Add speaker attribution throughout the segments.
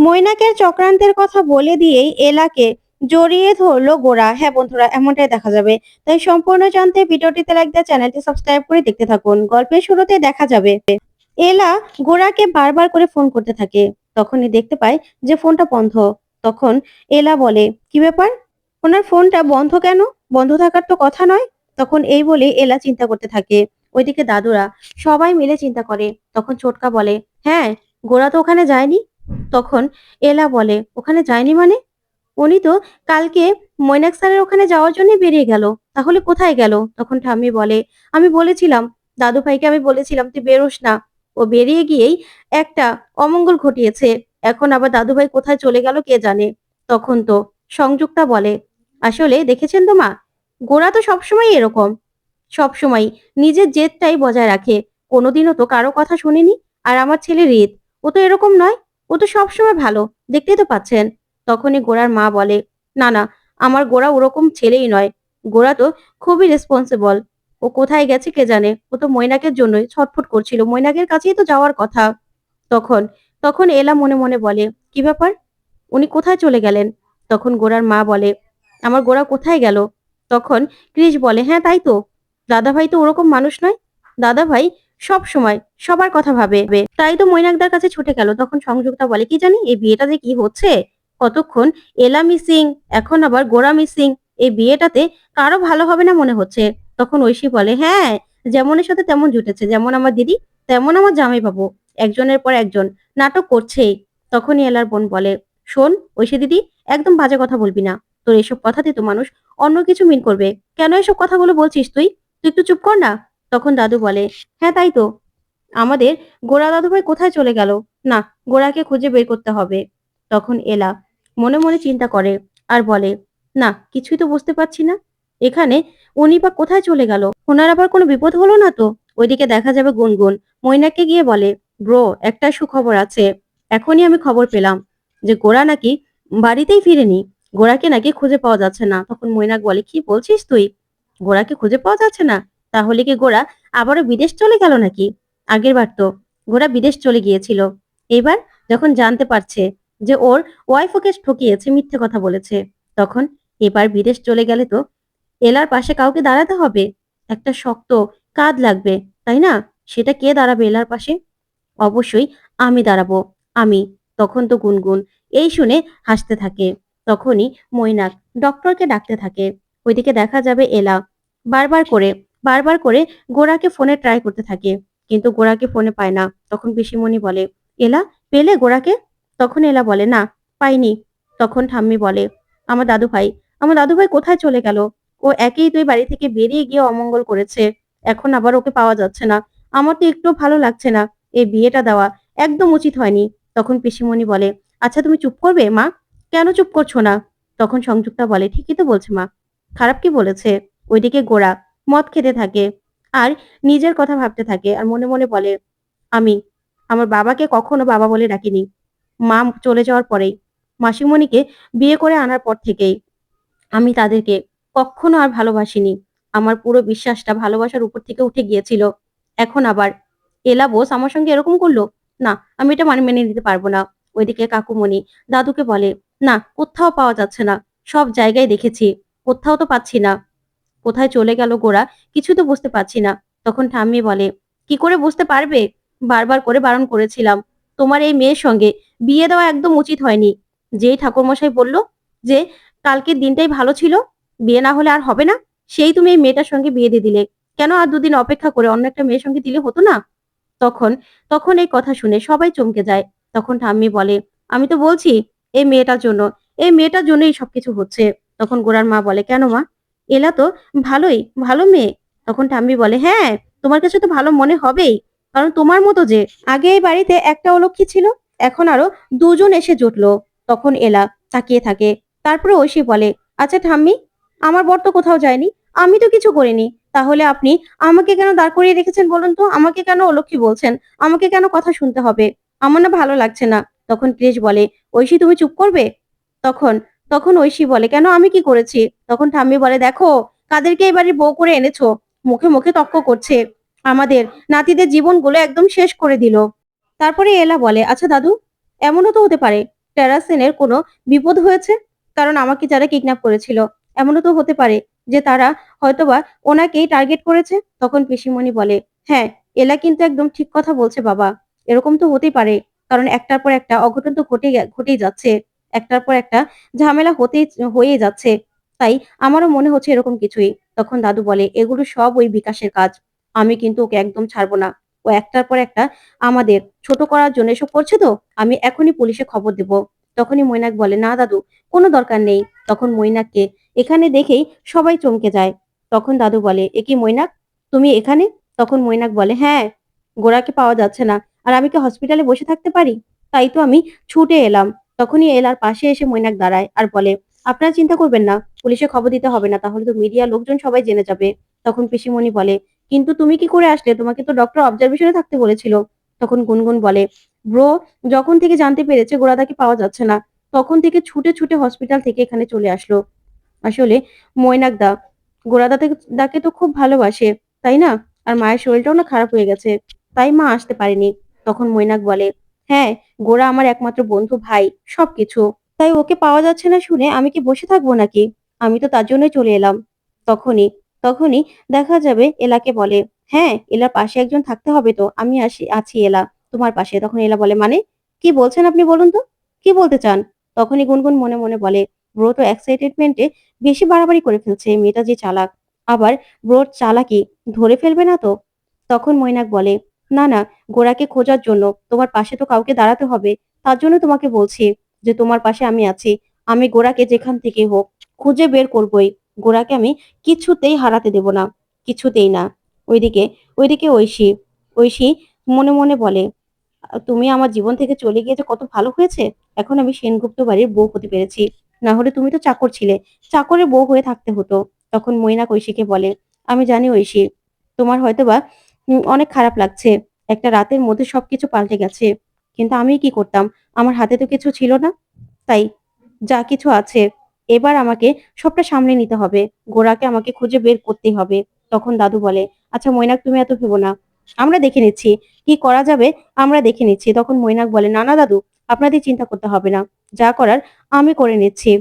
Speaker 1: মৈনাকের চক্রান্তের কথা বলে দিয়েই এলাকে জড়িয়ে ধরলো গোড়া হ্যাঁ বন্ধুরা, এমনটাই দেখা যাবে। তাই সম্পূর্ণ জানতে ভিডিওটিতে লাইক দিয়ে চ্যানেলটি সাবস্ক্রাইব করে দেখতে থাকুন। গল্পের শুরুতে দেখা যাবে, এলা গোড়াকে বারবার করে ফোন করতে থাকে। তখনই দেখতে পায় যে ফোনটা বন্ধ। তখন এলা বলে, কি ব্যাপার? ওনার ফোনটা বন্ধ কেন? বন্ধ থাকার তো কথা নয়? তখন এই বলে এলা চিন্তা করতে থাকে। ওইদিকে দাদুরা সবাই মিলে চিন্তা করে। তখন ছোটকা বলে হ্যাঁ গোড়া তো ওখানে যায়নি। তখন এলা বলে, ওখানে যায়নি মানে? উনি তো কালকে মৈনাক স্যারের ওখানে যাওয়ার জন্য বেরিয়ে গেল। তাহলে কোথায় গেল? তখন ঠাম্মি বলে, আমি বলেছিলাম দাদু ভাইকে আমি বলেছিলাম, তুই বেরোস না। ও বেরিয়ে গিয়েই একটা অমঙ্গল ঘটিয়েছে। এখন আবার দাদু ভাই কোথায় চলে গেল কে জানে? তখন তো সংযুক্তা বলে, আসলে দেখেছেন তো মা গোড়া তো সবসময় এরকম। সবসময় নিজের জেদটাই বজায় রাখে। কোনোদিনও তো কারও কথা শুনিনি। আর আমার ছেলে রিত, ও তো এরকম নয়। ও তো সবসময় ভালো, দেখতেই তো পাচ্ছেন। তখনই গোড়ার মা বলে, না না, আমার গোড়া ওরকম ছেলেই নয়। গোড়া তো খুবই রেসপন্সিবল ও কোথায় গেছে কে জানে? ও তো মৈনাকের জন্যই ছটফট করছিল। মৈনাকের কাছেই তো যাওয়ার কথা। তখন তখন এলা মনে মনে বলে, কি ব্যাপার? উনি কোথায় চলে গেলেন? তখন গোড়ার মা বলে, আমার গোড়া কোথায় গেল? তখন ক্রিস বলে হ্যাঁ তাই তো। দাদা ভাই তো ওরকম মানুষ নয়। দাদা ভাই সব সময় সবার কথা ভাবে। তাই তো মৈনাকদার কাছে ছুটে গেল। তখন সংযুক্তা বলে, কি জানি, এই বিয়েটা যে কি হচ্ছে? কতক্ষণ? এলা মিসিং, এখন আবার গোড়া মিসিং, এই বিয়েটাতে কারও ভালো হবে না মনে হচ্ছে? তখন ঐশী বলে হ্যাঁ যেমনের সাথে তেমন জুটেছে, যেমন আমার দিদি, তেমন আমার জামাই বাবু একজনের পর একজন, নাটক করছেই। তখনই এলার বোন বলে, শোন, ঐশী দিদি, একদম বাজে কথা বলবি না। তোর এসব কথাতে তো মানুষ অন্য কিছু মিন করবে। কেন এসব কথাগুলো বলছিস তুই? তুই একটু চুপ কর না। তখন দাদু বলে হ্যাঁ তাই তো। আমাদের গোড়া দাদু ভাই কোথায় চলে গেল? না গোড়াকে খুঁজে বের করতে হবে। তখন এলা মনে মনে চিন্তা করে আর বলে, না, কিছুই তো বুঝতে পারছি না। এখানে উনি বা কোথায় চলে গেল? ওনার আবার কোনো বিপদ হলো না তো? ওইদিকে দেখা যাবে গুনগুন। মৈনাককে গিয়ে বলে, ব্রো, একটা সুখবর আছে। এখনই আমি খবর পেলাম যে গোড়া নাকি বাড়িতেই ফিরেনি। গোড়াকে নাকি খুঁজে পাওয়া যাচ্ছে না। তখন মৈনাক বলে, কি বলছিস তুই? গোড়াকে খুঁজে পাওয়া যাচ্ছে না? তাহলে কি গোড়া আবারও বিদেশ চলে গেল নাকি? আগের বার তো গোড়া বিদেশ চলে গিয়েছিল। এবার যখন জানতে পারছে যে ওর ওয়াইফ ওকে ঠকিয়েছে, মিথ্যে কথা বলেছে, তখন এবার বিদেশ চলে গেলে তো এলার পাশে কাউকে দাঁড়াতে হবে। একটা শক্ত কাঁধ লাগবে, তাই না? সেটা কে দাঁড়াবে এলার পাশে? অবশ্যই আমি দাঁড়াবো, আমি। তখন তো গুনগুন এই শুনে হাসতে থাকে। তখনই মৈনাক ডক্টরকে ডাকতে থাকে। ওইদিকে দেখা যাবে এলা বারবার করে বারবার করে গোড়াকে ফোনে ট্রাই করতে থাকে। কিন্তু গোড়াকে ফোনে পায় না। তখন পিসিমণি বলে, এলা, পেলে গোড়াকে তখন এলা বলে, না, পাইনি। তখন ঠাম্মি বলে, আমার দাদু ভাই আমার দাদু ভাই কোথায় চলে গেল? ও একেই তুই বাড়ি থেকে বেরিয়ে গিয়ে অমঙ্গল করেছে। এখন আবার ওকে পাওয়া যাচ্ছে না। আমার তো একটু ভালো লাগছে না। এই বিয়েটা দেওয়া একদম উচিত হয়নি। তখন পিসিমণি বলে আচ্ছা তুমি চুপ করবে, মা? কেন চুপ করছ না? তখন সংযুক্তা বলে, ঠিকই তো বলছে, মা। খারাপ কি বলেছে? ওইদিকে গোড়া মদ খেতে থাকে, আর নিজের কথা ভাবতে থাকে আর মনে মনে বলে, আমি, আমার বাবাকে কখনো বাবা বলে ডাকিনি। মা চলে যাওয়ার পরেই, মাসিমণিকে বিয়ে করে আনার পর থেকেই আমি তাদেরকে কখনো আর ভালোবাসিনি। আমার পুরো বিশ্বাসটা ভালোবাসার উপর থেকে উঠে গিয়েছিল। এখন আবার এলা বোস আমার সঙ্গে এরকম করল? না, আমি এটা মানে মেনে নিতে পারব না। ওইদিকে কাকুমণি দাদুকে বলে, না, কোথাও পাওয়া যাচ্ছে না। সব জায়গায় দেখেছি। কোথাও তো পাচ্ছি না। কোথায় চলে গেল গোড়া কিছু তো বুঝতে পারছি না। তখন ঠাম্মি বলে, কি করে বুঝতে পারবে? বারবার করে বারণ করেছিলাম। তোমার এই মেয়ের সঙ্গে বিয়ে দেওয়া একদম উচিত হয়নি। যেই ঠাকুরমশাই বলল যে কালকের দিনটাই ভালো ছিল, বিয়ে না হলে আর হবে না, সেই তুমি এই মেয়েটার সঙ্গে বিয়ে দিয়ে দিলে। কেন আর দুদিন অপেক্ষা করে অন্য একটা মেয়ের সঙ্গে দিলে হতো না? তখন তখন এই কথা শুনে সবাই চমকে যায়। তখন ঠাম্মি বলে, আমি তো বলছি, এই মেয়েটার জন্য, এই মেয়েটার জন্যই সবকিছু হচ্ছে। তখন গোড়ার মা বলে, কেন মা? এলা তো ভালোই, ভালো মেয়ে। তখন ঠাম্মি বলে হ্যাঁ তোমার কাছে তো ভালো মনে হবেই। কারণ তোমার মতো যে, আগে এই বাড়িতে একটা অলক্ষী ছিল, এখন আরও দুজন এসে জুটলো। তখন এলা তাকিয়ে থাকে। তারপরে ঐশী বলে আচ্ছা ঠাম্মি, আমার বর তো কোথাও যায়নি, আমি তো কিছু করিনি। তাহলে আপনি আমাকে কেন দাঁড় করিয়ে রেখেছেন বলুন তো? আমাকে কেন অলক্ষী বলছেন? আমাকে কেন কথা শুনতে হবে? আমার না ভালো লাগছে না। তখন ক্রিস বলে, ঐশী, তুমি চুপ করবে? তখন তখন ঐশী বলে, কেন আমি কি করেছি? তখন ঠাম্মি বলে, দেখো, কাদেরকে এবারে বউ করে এনেছো, মুখে মুখে তক্ক করছে আমাদের। নাতিদের জীবনগুলো একদম শেষ করে দিল। তারপরে এলা বলে আচ্ছা দাদু, এমনও তো হতে পারে, টেরাসেনের কোনো বিপদ হয়েছে? কারণ আমাকে যারা কিডন্যাপ করেছিল, এমনও তো হতে পারে যে তারা হয়তোবা ওনাকেই টার্গেট করেছে? তখন পিসিমণি বলে হ্যাঁ এলা কিন্তু একদম ঠিক কথা বলছে বাবা। এরকম তো হতেই পারে, কারণ একটার পর একটা অঘটন তো ঘটে ঘটেই যাচ্ছে। একটার পর একটা ঝামেলা হতেই হয়ে যাচ্ছে। তাই আমারও মনে হচ্ছে এরকম কিছুই। তখন দাদু বলে, এগুলো সব ওই বিকাশের কাজ। আমি কিন্তু ওকে একদম ছাড়বো না। ও একটার পর একটা আমাদের ছোট করার জন্য এসব করছে তো, আমি এখনই পুলিশে খবর দেব। তখনই মৈনাক বলে, না দাদু, কোনো দরকার নেই। তখন মৈনাককে এখানে দেখেই সবাই চমকে যায়। তখন দাদু বলে, এ কি মৈনাক? তুমি এখানে? তখন মৈনাক বলে হ্যাঁ গোড়াকে পাওয়া যাচ্ছে না। আর আমি কি হসপিটালে বসে থাকতে পারি? তাই তো আমি ছুটে এলাম। তখনই এলার পাশে এসে মৈনাক দাঁড়ায় আর বলে, আপনারা চিন্তা করবেন না, পুলিশে খবর দিতে হবে না, তাহলে তো মিডিয়া লোকজন সবাই জেনে যাবে। তখন পিসিমণি বলে, কিন্তু তুমি কি করে আসলে? তোমাকে তো ডক্টর অবজারভেশনে থাকতে বলেছিল। তখন গুনগুন বলে, ব্রো, যখন থেকে জানতে পেরেছে গোড়াদাকে পাওয়া যাচ্ছে না, তখন থেকে ছুটে ছুটে হসপিটাল থেকে এখানে চলে আসলো। আসলে মৈনাক দা গোড়াদা দাকে তো খুব ভালোবাসে, তাই না? আর মায়ের শরীরটাও না খারাপ হয়ে গেছে, তাই মা আসতে পারেনি। তখন মৈনাক বলে হ্যাঁ গোরা আমার একমাত্র বন্ধু ভাই, সবকিছু। তাই ওকে পাওয়া যাচ্ছে না শুনে আমি কি বসে থাকব নাকি? আমি তো তার জন্যই চলে এলাম। তখনই তখনই দেখা যাবে এলাকে বলে হ্যাঁ এলার পাশে একজন থাকতে হবে তো, আমি আসি, আছি এলা। তোমার পাশে। তখন এলা বলে মানে? কি বলছেন আপনি বলুন তো? কি বলতে চান? তখনই গুনগুন মনে মনে বলে, ব্রো তো এক্সাইটেডমেন্টে বেশি বাড়াবাড়ি করে ফেলছে, মেয়েটা যে চালাক। আবার ব্রোর চালাকি ধরে ফেলবে না তো? তখন মৈনাক বলে না না গোড়াকে খোঁজার জন্য তোমার পাশে তো কাউকে দাঁড়াতে হবে। তার জন্য তোমাকে বলছি যে তোমার পাশে আমি আছি। আমি গোড়াকে যেখান থেকে হোক খুঁজে বের করবই। গোড়াকে আমি কিছুতেই হারাতে দেব না, কিছুতেই না। ওইদিকে ওইদিকে ঐশী ঐশী মনে মনে বলে, তুমি আমার জীবন থেকে চলে গিয়ে যে কত ভালো হয়েছে। এখন আমি সেনগুপ্ত বাড়ির বউ হতে পেরেছি। না হলে তুমি তো চাকর ছিলে। চাকরের বউ হয়ে থাকতে হতো। তখন মৈনাক ঐশীকে বলে, আমি জানি ঐশী, তোমার হয়তোবা অনেক খারাপ লাগছে। একটা রাতের মধ্যে সবকিছু পাল্টে গেছে। কিন্তু আমি কি করতাম? আমার হাতে তো কিছু ছিল না। তাই যা কিছু আছে, এবার আমাকে সবটা সামলে নিতে হবে। গোড়াকে আমাকে খুঁজে বের করতেই হবে। তখন দাদু বলে আচ্ছা মৈনাক, তুমি এত ভেবো না। আমরা দেখে নিচ্ছি। কি করা যাবে? আমরা দেখে নিচ্ছি। তখন মৈনাক বলে, না না, দাদু, আপনাদের চিন্তা করতে হবে না। যা করার আমি করে নিচ্ছি।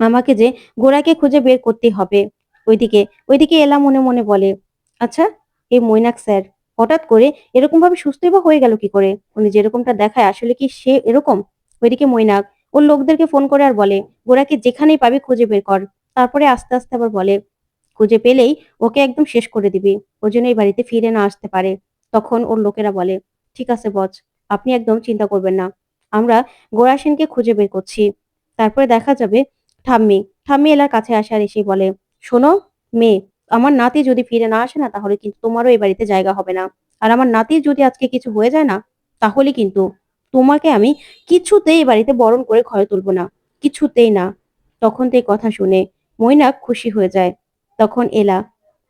Speaker 1: আমাকে যে গোড়াকে খুঁজে বের করতে হবে। ওইদিকে ওইদিকে এলা মনে মনে বলে আচ্ছা এই মৈনাক স্যার হঠাৎ করে এরকম ভাবে সুস্থই বা হয়ে গেল কি করে? উনি যেরকমটা দেখায়, আসলে কি সে এরকম? ওইদিকে মৈনাক, ওর লোকদেরকে ফোন করে আর বলে গোড়াকে যেখানেই পাবি খুঁজে বের কর। তারপরে আস্তে আস্তে আবার বলে, খুঁজে পেলেই ওকে একদম শেষ করে দিবি। ও জন্য এই বাড়িতে ফিরে না আসতে পারে। তখন ওর লোকেরা বলে, ঠিক আছে বচ আপনি একদম চিন্তা করবেন না। আমরা গোড়া সেনকে খুঁজে বের করছি। তারপরে দেখা যাবে ঠাম্মি ঠাম্মি এলার কাছে আসে আর এসে বলে, শোনো, মেয়ে আমার নাতি যদি ফিরে না আসে না, তাহলে কিন্তু তোমারও এই বাড়িতে জায়গা হবে না। আর আমার নাতির যদি আজকে কিছু হয়ে যায় না, তাহলে কিন্তু তোমাকে আমি কিছুতেই বাড়িতে বরণ করে ঘরে তুলবো না। কিছুতেই না। তখন তো এই কথা শুনে মৈনাক খুশি হয়ে যায়। তখন এলা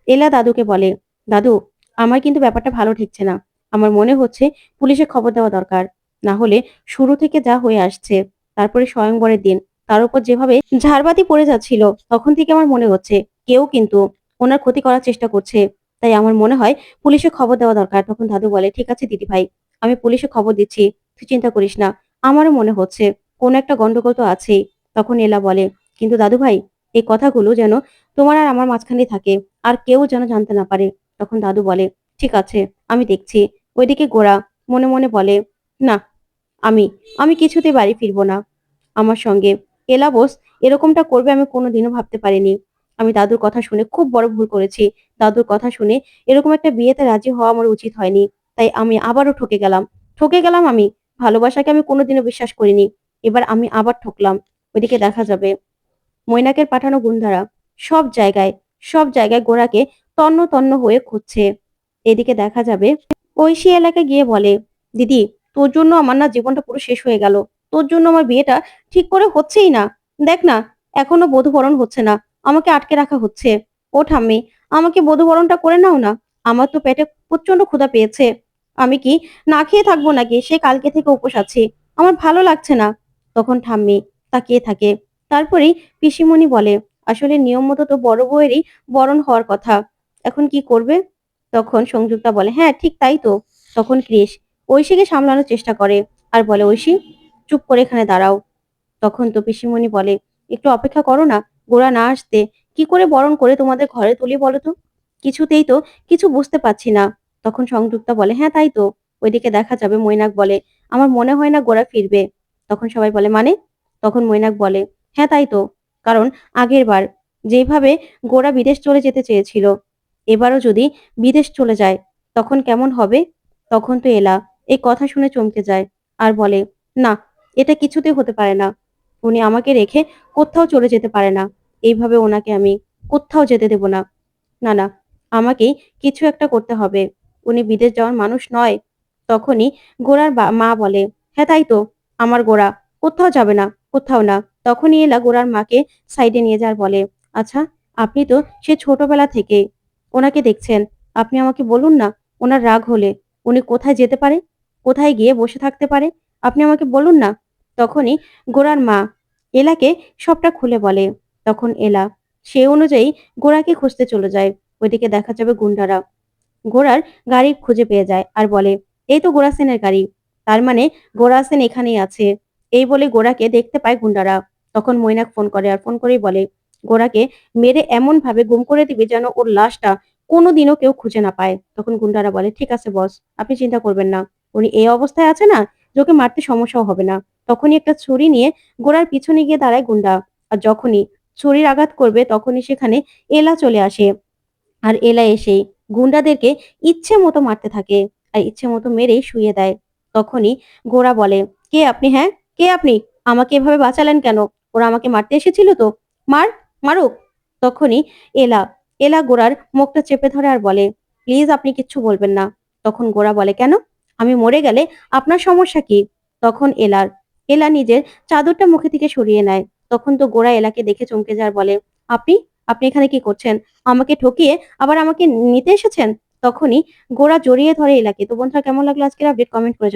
Speaker 1: এলা দাদুকে বলে, দাদু, আমার কিন্তু ব্যাপারটা ভালো ঠেকছে না। আমার মনে হচ্ছে পুলিশে খবর দেওয়া দরকার। না হলে শুরু থেকে যা হয়ে আসছে, তারপরে স্বয়ংবরের দিন। তার উপর যেভাবে ঝাড়বাতি পড়ে যাচ্ছিল, তখন থেকে আমার মনে হচ্ছে কেউ কিন্তু ওনার ক্ষতি করার চেষ্টা করছে। তাই আমার মনে হয় পুলিশে খবর দেওয়া দরকার। তখন দাদু বলে, ঠিক আছে দিদি ভাই আমি পুলিশে খবর দিচ্ছি, তুই চিন্তা করিস না। আমারও মনে হচ্ছে, কোনো একটা গন্ডগোল তো আছেই। তখন এলা বলে, কিন্তু দাদু ভাই এই কথাগুলো যেন তোমার আর আমার মাঝখানে থাকে, আর কেউ যেন জানতে না পারে। তখন দাদু বলে, ঠিক আছে, আমি দেখছি। ওইদিকে গোড়া মনে মনে বলে, না, আমি আমি কিছুতে বাড়ি ফিরবো না। আমার সঙ্গে, এলা বোস, এরকমটা করবে আমি কোনোদিনও ভাবতে পারিনি। আমি দাদুর কথা শুনে খুব বড় ভুল করেছি। দাদুর কথা শুনে এরকম একটা বিয়েতে রাজি হওয়া আমার উচিত হয়নি। তাই আমি আবারও ঠকে গেলাম। ঠকে গেলাম আমি। ভালোবাসাকে আমি কোনোদিনও বিশ্বাস করিনি। এবার আমি আবার ঠকলাম। ওইদিকে দেখা যাবে। মৈনাকের পাঠানো গুন্ধারা সব জায়গায় সব জায়গায় গোড়াকে তন্ন তন্ন হয়ে খুঁজছে। এদিকে দেখা যাবে, ঐশী এলাকায় গিয়ে বলে, দিদি, তোর জন্য আমার না জীবনটা পুরো শেষ হয়ে গেল। তোর জন্য আমার বিয়েটা ঠিক করে হচ্ছেই না। দেখ না, এখনও বধুবরণ হচ্ছে না। আমাকে আটকে রাখা হচ্ছে। ও ঠাম্মি আমাকে বধুবরণটা করে নাও না। আমার তো পেটে প্রচণ্ড ক্ষুধা পেয়েছে। আমি কি না খেয়ে থাকব নাকি? সে কালকে থেকে উপোস আছি। আমার ভালো লাগছে না। তখন ঠাম্মি তাকিয়ে থাকে। তারপরেই পিসিমণি বলে, আসলে নিয়ম মতো তো বড় বউয়েরই বরণ হওয়ার কথা। এখন কি করবে? তখন সংযুক্তা বলে হ্যাঁ ঠিক তাই তো। তখন ক্রিস ঐশীকে সামলানোর চেষ্টা করে আর বলে, ঐশী, চুপ করে এখানে দাঁড়াও। তখন তো পিসিমণি বলে, একটু অপেক্ষা করো না। গোড়া না আসতে কি করে বরণ করে তোমাদের ঘরে তুলি বলো তো? কিছুতেই তো কিছু বুঝতে পারছি না। তখন সংযুক্তা বলে হ্যাঁ তাই তো। ওইদিকে দেখা যাবে, মৈনাক বলে। আমার মনে হয় না গোড়া ফিরবে। তখন সবাই বলে মানে? তখন মৈনাক বলে হ্যাঁ তাই তো। কারণ আগের বার যেভাবে গোড়া বিদেশ চলে যেতে চেয়েছিল, এবারও যদি বিদেশ চলে যায়, তখন কেমন হবে? তখন তো এলা, এই কথা শুনে চমকে যায়। আর বলে, না, এটা কিছুতে হতে পারে না। উনি আমাকে রেখে কোথাও চলে যেতে পারে না। এইভাবে ওনাকে আমি কোথাও যেতে দেব না। না না, আমাকেই কিছু একটা করতে হবে। উনি বিদেশ যাওয়ার মানুষ নয়। তখনই গোড়ার মা বলে হ্যাঁ তাই তো, আমার গোড়া কোথাও যাবে না, কোথাও না। তখনই এলা গোড়ার মাকে সাইডে নিয়ে যার বলে আচ্ছা আপনি তো সে ছোটবেলা থেকে ওনাকে দেখছেন। আপনি আমাকে বলুন না, ওনার রাগ হলে উনি কোথায় যেতে পারে? কোথায় গিয়ে বসে থাকতে পারে? আপনি আমাকে বলুন না? তখনই গোড়ার মা এলাকে সবটা খুলে বলে। তখন এলা, সে অনুযায়ী গোড়াকে খুঁজতে চলে যায়। ওইদিকে দেখা যাবে গুন্ডারা। গোড়ার গাড়ি খুঁজে পেয়ে যায় আর বলে, এই তো গোড়া সেনের গাড়ি। তার মানে গোড়া সেন এখানেই আছে। এই বলে গোড়াকে দেখতে পায় গুন্ডারা। তখন মৈনাক ফোন করে আর ফোন করেই বলে গোড়াকে মেরে এমন ভাবে গুম করে দিবে যেন ওর লাশটা কোনোদিনও কেউ খুঁজে না পায়। তখন গুন্ডারা বলে, ঠিক আছে বস, আপনি চিন্তা করবেন না। উনি এই অবস্থায় আছে না, যে ওকে মারতে সমস্যাও হবে না। তখনই একটা ছুরি নিয়ে গোড়ার পিছনে গিয়ে দাঁড়ায় গুন্ডা। আর যখনই ছুরির আঘাত করবে, তখনই সেখানে এলা চলে আসে। আর এলা এসেই গুন্ডাদেরকে ইচ্ছে মতো মারতে থাকে আর ইচ্ছে মতো মেরেই শুয়ে দেয়। তখনই গোড়া বলে, কে আপনি হ্যাঁ? কে আপনি? আমাকে এভাবে বাঁচালেন কেন? ওরা আমাকে মারতে এসেছিল তো? মার, মারুক! তখনই এলা এলা গোড়ার মুখটা চেপে ধরে আর বলে, প্লিজ আপনি কিচ্ছু বলবেন না। তখন গোড়া বলে, কেন? আমি মরে গেলে আপনার সমস্যা কি? তখন এলার এলা নিজের চাদরটা মুখে থেকে সরিয়ে নেয়। তখন তো গোড়া এলাকে দেখে চমকে যার বলে, আপনি? আপনি এখানে কি করছেন? আমাকে ঠকিয়ে আবার আমাকে নিতে এসেছেন? তখনই গোড়া জড়িয়ে ধরে এলাকে। তো বন্ধুরা, কেমন লাগল আজকের আপডেট কমেন্ট করে।